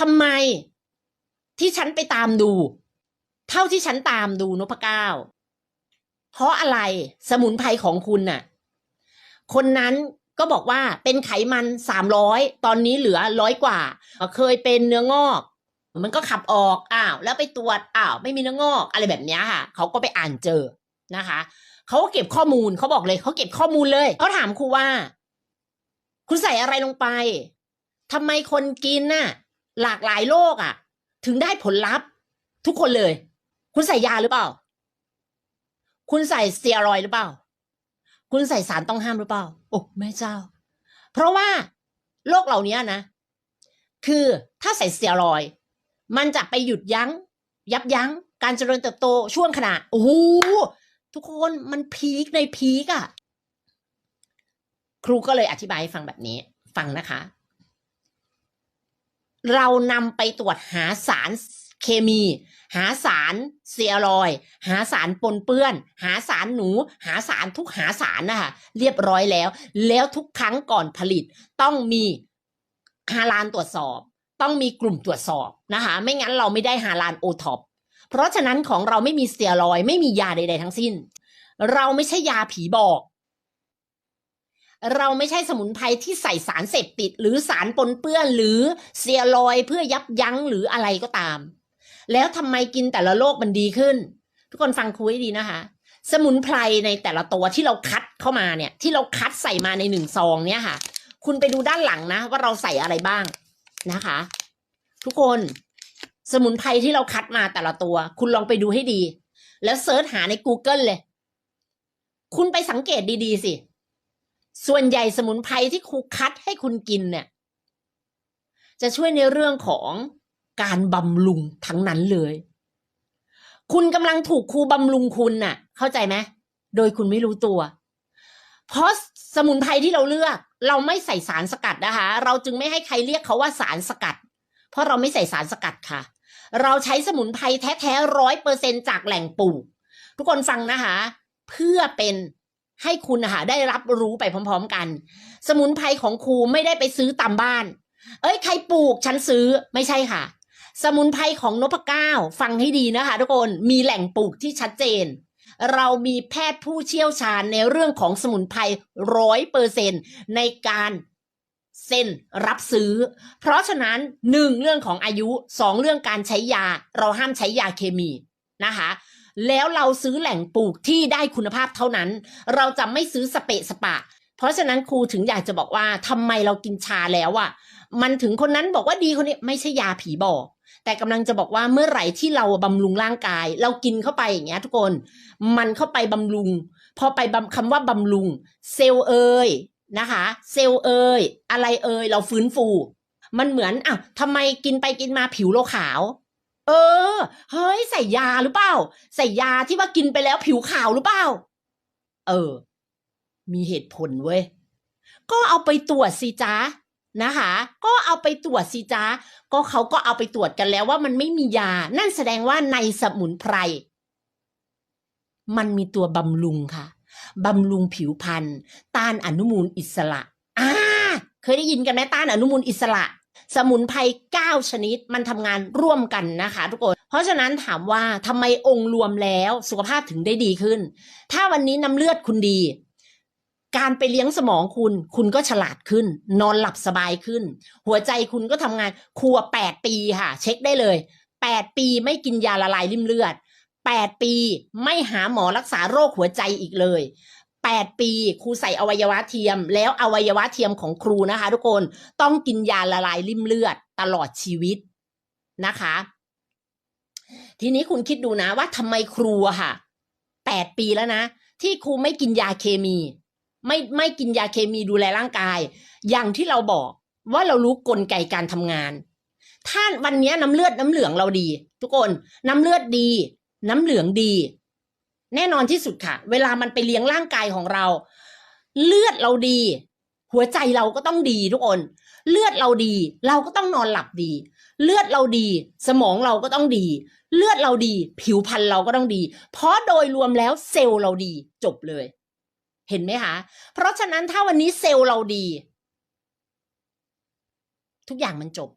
ทำไมที่ฉันไปตามดู เท่าที่ฉันตามดูนพเก้าเพราะอะไรสมุนไพรของคุณน่ะ คนนั้นก็บอกว่าเป็นไขมันสามร้อยตอนนี้เหลือร้อยกว่า เคยเป็นเนื้องอก มันก็ขับออกอ้าวแล้วไปตรวจอ้าวไม่มีเนื้องอก อะไรแบบนี้ค่ะเขาก็ไปอ่านเจอนะคะเขาก็เก็บข้อมูลเขาบอกเลยเขาเก็บข้อมูลเลยเขาถามครูว่า คุณใส่อะไรลงไปทำไมคนกินน่ะ หลากหลายโรคอะ ถึงได้ผลลัพธ์ ทุกคนเลย คุณใส่ยาหรือเปล่า คุณใส่สเตียรอยหรือเปล่า คุณใส่สารต้องห้ามหรือเปล่า โอ้แม่เจ้า เพราะว่าโรคเหล่านี้นะ คือถ้าใส่สเตียรอย มันจะไปหยุดยัง้ง ยับยั้ง การเจริญเติบโตช่วงขณะโอ้โหทุกคนมันพีคในพีคอะ ครูก็เลยอธิบายให้ฟังแบบนี้ ฟังนะคะ เรานำไปตรวจหาสารเคมี หาสารเซียรอย หาสารปนเปื้อน หาสารหนู หาสารทุกหาสารนะคะเรียบร้อยแล้ว แล้วทุกครั้งก่อนผลิตต้องมีฮาลานตรวจสอบ ต้องมีกลุ่มตรวจสอบนะคะไม่งั้นเราไม่ได้ฮาลานโอท็อปเพราะฉะนั้นของเราไม่มีเตียรอย ไม่มียาใด ๆ ทั้งสิ้น เราไม่ใช่ยาผีบอก เราไม่ใช่สมุนไพรที่ใส่สารเสพติด หรือสารปนเปื้อนหรือเซียรอยเพื่อยับยั้งหรืออะไรก็ตาม แล้วทำไมกินแต่ละโรคมันดีขึ้น ทุกคนฟังคุยดีนะคะ สมุนไพรในแต่ละตัวที่เราคัดเข้ามาเนี่ย ที่เราคัดใส่มาในหนึ่งซองเนี่ยค่ะ คุณไปดูด้านหลังนะ ว่าเราใส่อะไรบ้างนะคะ ทุกคนสมุนไพรที่เราคัดมาแต่ละตัว คุณลองไปดูให้ดี แล้วเซิร์ชหาใน Google เลย คุณไปสังเกตดีๆสิ ส่วนใหญ่สมุนไพรที่ครูคัดให้คุณกินเนี่ย จะช่วยในเรื่องของการบำรุงทั้งนั้นเลย คุณกำลังถูกครูบำรุงคุณน่ะ เข้าใจไหมโดยคุณไม่รู้ตัว เพราะสมุนไพรที่เราเลือก เราไม่ใส่สารสกัดนะคะ เราจึงไม่ให้ใครเรียกเขาว่าสารสกัด เพราะเราไม่ใส่สารสกัดค่ะ เราใช้สมุนไพรแท้ๆร้อยเปอร์เซ็นจากแหล่งปลูก ทุกคนฟังนะคะ เพื่อเป็น ให้คุณนะคะได้รับรู้ไปพร้อม ๆ กัน สมุนไพรของครูไม่ได้ไปซื้อตามบ้าน เอ้ยใครปลูกฉันซื้อไม่ใช่ค่ะ สมุนไพรของนพเก้าฟังให้ดีนะคะทุกคนมีแหล่งปลูกที่ชัดเจน เรามีแพทย์ผู้เชี่ยวชาญในเรื่องของสมุนไพรร้อยเปอร์เซ็นในการเซ็นรับซื้อ เพราะฉะนั้นหนึ่งเรื่องของอายุสองเรื่องการใช้ยา เราห้ามใช้ยาเคมีนะคะ แล้วเราซื้อแหล่งปลูกที่ได้คุณภาพเท่านั้น เราจะไม่ซื้อสเปะสปะ เพราะฉะนั้นครูถึงอยากจะบอกว่าทำไมเรากินชาแล้วอะมันถึงคนนั้นบอกว่าดีคนนี้ไม่ใช่ยาผีบอกแต่กำลังจะบอกว่าเมื่อไหร่ที่เราบำรุงร่างกาย เรากินเข้าไปอย่างเงี้ยทุกคน มันเข้าไปบำรุง พอไปบำคำว่าบำรุง เซลล์เอยนะคะ เซลล์เอยอะไรเอยเราฟื้นฟู มันเหมือนอะทำไมกินไปกินมาผิวเราขาว เออ เฮ้ยใส่ยาหรือเปล่า ใส่ยาที่ว่ากินไปแล้วผิวขาวหรือเปล่า เออ มีเหตุผลเว้ย ก็เอาไปตรวจสิจ้านะคะ ก็เอาไปตรวจสิจ้าก็เขาก็เอาไปตรวจกันแล้วว่ามันไม่มียา นั่นแสดงว่าในสมุนไพร มันมีตัวบำรุงค่ะบำรุงผิวพรรณต้านอนุมูลอิสระ อ่า เคยได้ยินกันไหมต้านอนุมูลอิสระ สมุนไพร 9 ชนิดมันทำงานร่วมกันนะคะทุกคน เพราะฉะนั้นถามว่าทำไมองค์รวมแล้วสุขภาพถึงได้ดีขึ้น ถ้าวันนี้น้ำเลือดคุณดี การไปเลี้ยงสมองคุณ คุณก็ฉลาดขึ้น นอนหลับสบายขึ้น หัวใจคุณก็ทำงานครัวแปดปีค่ะ เช็คได้เลยแปดปีไม่กินยาละลายริ่มเลือดแปดปีไม่หาหมอรักษาโรคหัวใจอีกเลย แปดปีครูใส่อวัยวะเทียม แล้วอวัยวะเทียมของครูนะคะ ทุกคนต้องกินยาละลายริ่มเลือดตลอดชีวิตนะคะ ทีนี้คุณคิดดูนะว่าทำไมครูค่ะแปดปีแล้วนะ ที่ครูไม่กินยาเคมี ไม่ไม่กินยาเคมีดูแลร่างกาย อย่างที่เราบอกว่าเรารู้กลไกการทำงาน ถ้าวันนี้น้ำเลือดน้ำเหลืองเราดี ทุกคนน้ำเลือดดี น้ำเหลืองดี แน่นอนที่สุดค่ะ เวลามันไปเลี้ยงร่างกายของเรา เลือดเราดี หัวใจเราก็ต้องดีทุกคน เลือดเราดี เราก็ต้องนอนหลับดี เลือดเราดี สมองเราก็ต้องดี เลือดเราดี ผิวพรรณเราก็ต้องดี เพราะโดยรวมแล้วเซลล์เราดีจบเลย เห็นไหมคะ เพราะฉะนั้นถ้าวันนี้เซลล์เราดี ทุกอย่างมันจบ